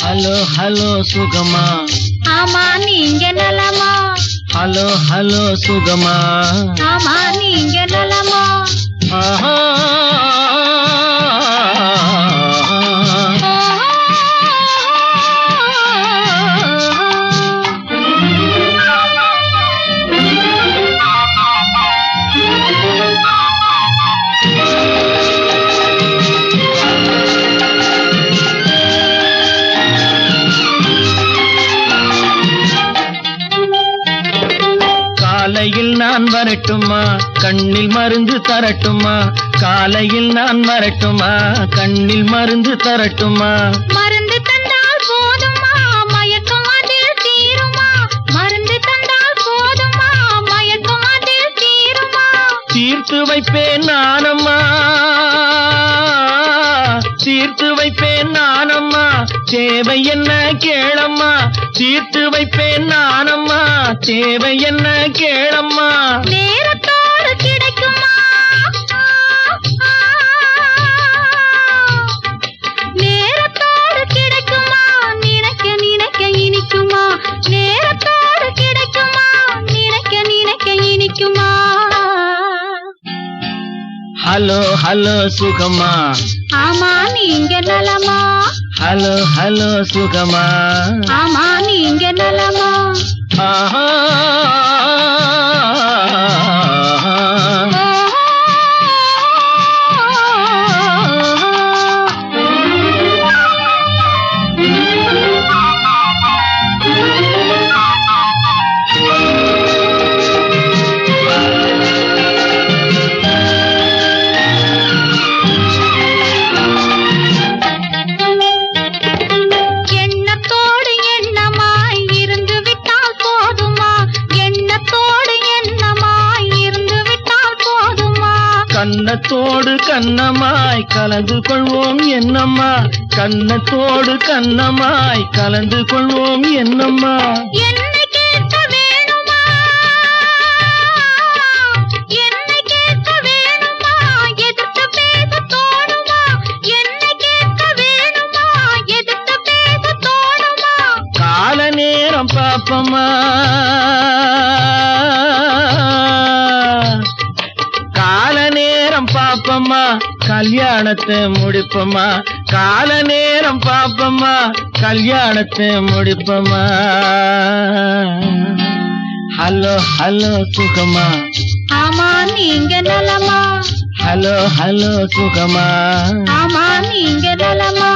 Hello hello சுகமா ஆமா நீங்க நலமா ஹலோ ஹலோ சுகமா ஆமா நீங்க நலமா ஆஹா. காலையில் நான் வரட்டுமா? கண்ணில் மருந்து தரட்டுமா? காலையில் நான் வரட்டுமா? கண்ணில் மருந்து தரட்டுமா? மருந்து தந்தால் போதுமா? மயக்கம் அதில் தீருமா? மருந்து தந்தால் போதுமா? மயக்கம் அதில் தீருமா? தீர்த்து வைப்பேன் நானம்மா. தீர்த்து வைப்பேன் நானம்மா. தேவை என்ன கேளம்மா? தீர்த்து வைப்பேன் நானம்மா. தேவை என்ன கேளம்மா? ஹலோ ஹலோ சுகமா ஆமா நீங்க நலமா? ஹலோ ஹலோ சுகமா ஆமா நீங்க நலமா? ஆஹா. கன்னத்தோடு கன்னமாய் கலந்து கொள்வோம் என்னம்மா. கன்னத்தோடு கன்னமாய் கலந்து கொள்வோம் என்னம்மா. என்னை கல்யாணத்தை முடிப்பம்மா. கால நேரம் பாப்பம்மா. கல்யாணத்தை முடிப்பம்மா. ஹலோ ஹலோ சுகமா ஆமா நீங்க நலமா? ஹலோ ஹலோ சுகமா ஆமா நீங்க நலமா?